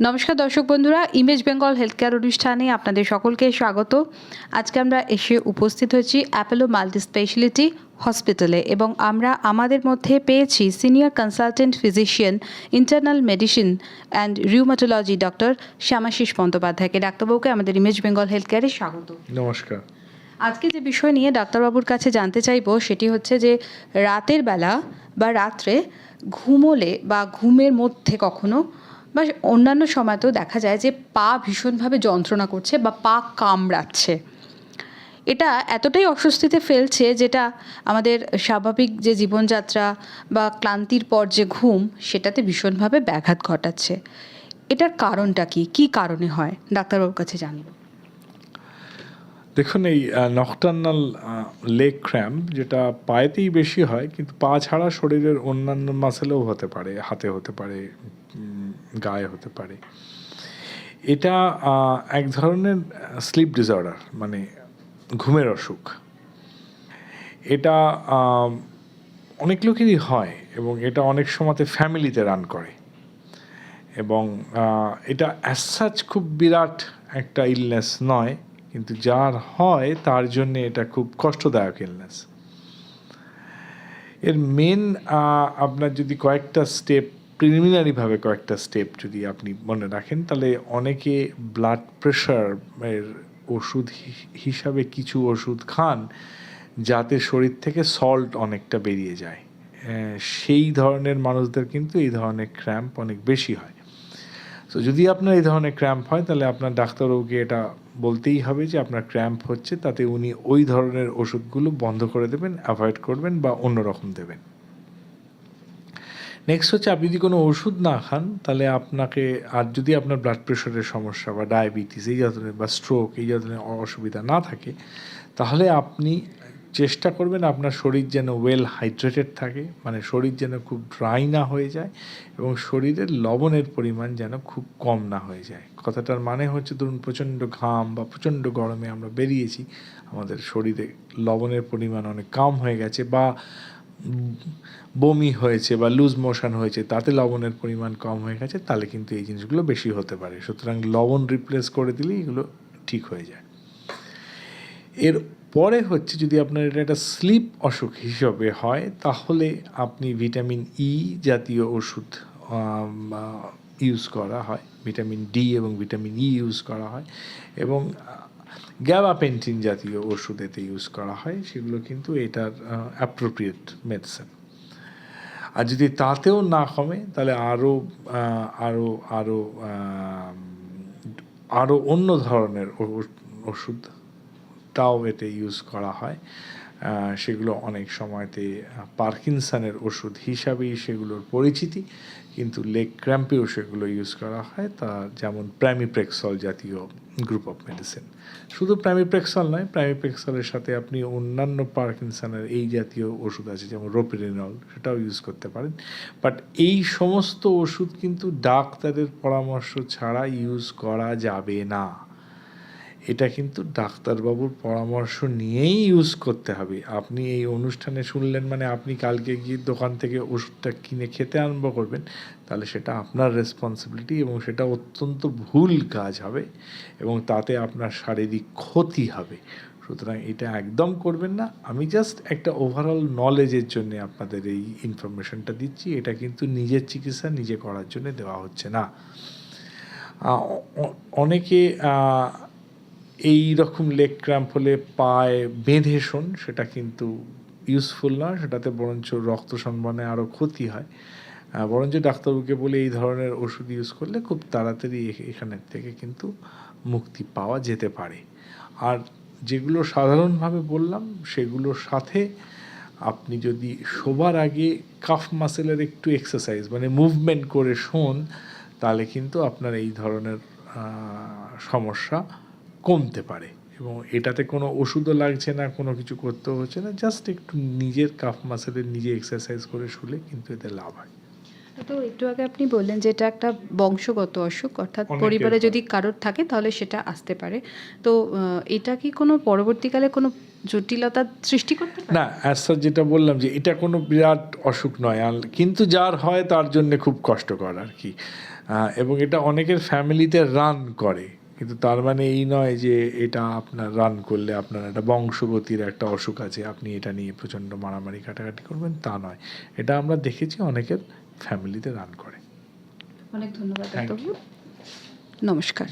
নমস্কার দর্শক বন্ধুরা ইমেজ বেঙ্গল হেলথ কেয়ার অনুষ্ঠানে আপনাদের সকলকে স্বাগত। আজকে আমরা এসে উপস্থিত হয়েছি অ্যাপেলো মাল্টি স্পেশালিটি হসপিটালে এবং আমরা আমাদের মধ্যে পেয়েছি senior consultant physician internal medicine and rheumatology doctor Shyamashis বন্দ্যোপাধ্যায়কে। ডাক্তারবাবুকে আমাদের ইমেজ বেঙ্গল হেলথ কেয়ারে স্বাগত। নমস্কার। আজকে যে বিষয় নিয়ে ডাক্তারবাবুর কাছে জানতে চাইব সেটি হচ্ছে যে রাতের বেলা বা রাত্রে ঘুমোলে বা ঘুমের মধ্যে কখনো বা অন্যান্য সময়তেও দেখা যায় যে পা ভীষণভাবে যন্ত্রণা করছে বা পা কামড়াচ্ছে। এটা এতটাই অস্বস্তিতে ফেলছে যেটা আমাদের স্বাভাবিক যে জীবনযাত্রা বা ক্লান্তির পর যে ঘুম, সেটাতে ভীষণভাবে ব্যাঘাত ঘটাচ্ছে। এটার কারণটা কি? কী কারণে হয়? ডাক্তারবাবুর কাছে জানব দেখুন, এই নকটার্নাল লেগ ক্র্যাম্প যেটা পায়েতেই বেশি হয়, কিন্তু পা ছাড়া শরীরের অন্যান্য মাসেলেও হতে পারে, হাতে হতে পারে গায়ে হতে পারে। এটা এক ধরনের স্লিপ ডিসঅর্ডার মানে ঘুমের অসুখ। এটা অনেক লোকেরই হয় এবং এটা অনেক সময়তে ফ্যামিলিতে রান করে। এবং এটা অ্যাজ সাচ খুব বিরাট একটা ইলনেস নয়। কিন্তু যার হয়, তার জন্য এটা খুব কষ্টদায়ক ইলনেস এর মেন আপনার যদি কয়েকটা স্টেপ প্রিলিমিনারিভাবে কয়েকটা স্টেপ যদি আপনি মনে রাখেন, তাহলে অনেকে ব্লাড প্রেশার এর ওষুধ হিসাবে কিছু ওষুধ খান, যাতে শরীর থেকে সল্ট অনেকটা বেরিয়ে যায়। সেই ধরনের মানুষদের কিন্তু এই ধরনের ক্র্যাম্প অনেক বেশি হয়। তো যদি আপনার এই ধরনের ক্র্যাম্প হয়, তাহলে আপনার ডাক্তারবাবুকে এটা বলতেই হবে যে আপনার ক্র্যাম্প হচ্ছে, তাতে উনি ওই ধরনের ওষুধগুলো বন্ধ করে দেবেন অ্যাভয়েড করবেন বা অন্য রকম দেবেন। নেক্সট হচ্ছে, আপনি যদি কোনো ওষুধ না খান, তাহলে আপনাকে, আর যদি আপনার ব্লাড প্রেশারের সমস্যা বা ডায়াবেটিস এই ধরনের বা স্ট্রোক এই ধরনের অসুবিধা না থাকে, তাহলে আপনি চেষ্টা করবেন আপনার শরীর যেন ওয়েল হাইড্রেটেড থাকে মানে শরীর যেন খুব ড্রাই না হয়ে যায় এবং শরীরের লবণের পরিমাণ যেন খুব কম না হয়ে যায়। কথাটার মানে হচ্ছে ধরুন প্রচণ্ড ঘাম বা প্রচণ্ড গরমে আমরা বেরিয়েছি, আমাদের শরীরে লবণের পরিমাণ অনেক কম হয়ে গেছে বা বমি হয়েছে বা লুজ মোশন হয়েছে, তাতে লবণের পরিমাণ কম হয়ে গেছে, তাহলে কিন্তু এই জিনিসগুলো বেশি হতে পারে। সুতরাং লবণ রিপ্লেস করে দিলেই এগুলো ঠিক হয়ে যায়। এর পরে হচ্ছে যদি আপনার এটা একটা স্লিপ অসুখ হিসাবে হয়, তাহলে আপনি ভিটামিন ই জাতীয় ওষুধ ইউজ করা হয়। ভিটামিন ডি এবং ভিটামিন ই ইউজ করা হয় এবং গ্যাবাপেন্টিন জাতীয় ওষুধ এতে ইউজ করা হয়। সেগুলো কিন্তু এটার অ্যাপ্রোপ্রিয়েট মেডিসিন আর যদি তাতেও না কমে, তাহলে আরও আরও আরও আরও অন্য ধরনের ওষুধ তাও এতে ইউজ করা হয়। সেগুলো অনেক সময়তে পার্কিনসনের ওষুধ হিসাবেই সেগুলোর পরিচিতি, কিন্তু লেগ ক্র্যাম্পেও সেগুলো ইউজ করা হয়। তা যেমন প্র্যামিপ্রেক্সল জাতীয় গ্রুপ অফ মেডিসিন শুধু প্র্যামিপ্রেক্সল নয় প্র্যামিপ্রেক্সলের সাথে আপনি অন্যান্য পার্কিনসনের এই জাতীয় ওষুধ আছে, যেমন রোপিরিনল সেটাও ইউজ করতে পারেন। বাট এই সমস্ত ওষুধ কিন্তু ডাক্তারের পরামর্শ ছাড়া ইউজ করা যাবে না। এটা কিন্তু ডাক্তারবাবুর পরামর্শ নিয়েই ইউজ করতে হবে। আপনি এই অনুষ্ঠানে শুনলেন মানে আপনি কালকে গিয়ে দোকান থেকে ওষুধটা কিনে খেতে আরম্ভ করবেন, তাহলে সেটা আপনার রেসপন্সিবিলিটি এবং সেটা অত্যন্ত ভুল কাজ হবে এবং তাতে আপনার শারীরিক ক্ষতি হবে। সুতরাং এটা একদম করবেন না। আমি জাস্ট একটা ওভারঅল নলেজের জন্য আপনাদের এই ইনফরমেশনটা দিচ্ছি। এটা কিন্তু নিজের চিকিৎসা নিজে করার জন্য দেওয়া হচ্ছে না। অনেকে এই রকম লেগ ক্র্যাম্প হলে পায়ে বেঁধে শোন, সেটা কিন্তু ইউজফুল নয় সেটাতে বরঞ্চ রক্ত সন্বনে আরও ক্ষতি হয়। বরঞ্চ ডাক্তারবাবুকে বলে এই ধরনের ওষুধ ইউজ করলে খুব তাড়াতাড়ি এখানের থেকে কিন্তু মুক্তি পাওয়া যেতে পারে। আর যেগুলো সাধারণভাবে বললাম, সেগুলোর সাথে আপনি যদি শোবার আগে কাফ মাসেলের একটু এক্সারসাইজ মানে মুভমেন্ট করে শোন, তাহলে কিন্তু আপনার এই ধরনের সমস্যা কমতে পারে এবং এটাতে কোনো ওষুধও লাগছে না কোনো কিছু করতেও হচ্ছে না জাস্ট একটু নিজের কাফ মাসেলের নিজে এক্সারসাইজ করে শুলে কিন্তু এতে লাভ হয়। তো একটু আগে আপনি বললেন যে এটা একটা বংশগত অসুখ অর্থাৎ পরিবারে যদি কারোর থাকে তাহলে সেটা আসতে পারে। তো এটা কি কোনো পরবর্তীকালে কোনো জটিলতা সৃষ্টি করতে না অ্যাজ সাচ যেটা বললাম যে এটা কোনো বিরাট অসুখ নয় আল- কিন্তু যার হয় তার জন্য খুব কষ্টকর আর কি। এবং এটা অনেকের ফ্যামিলিতে রান করে। কিন্তু তার মানে এই নয় যে এটা আপনার রান করলে আপনার একটা বংশগতির একটা অসুখ আছে আপনি এটা নিয়ে প্রচণ্ড মারামারি কাটাকাটি করবেন তা নয়। এটা আমরা দেখেছি অনেকের ফ্যামিলিতে রান করে। অনেক ধন্যবাদ নমস্কার।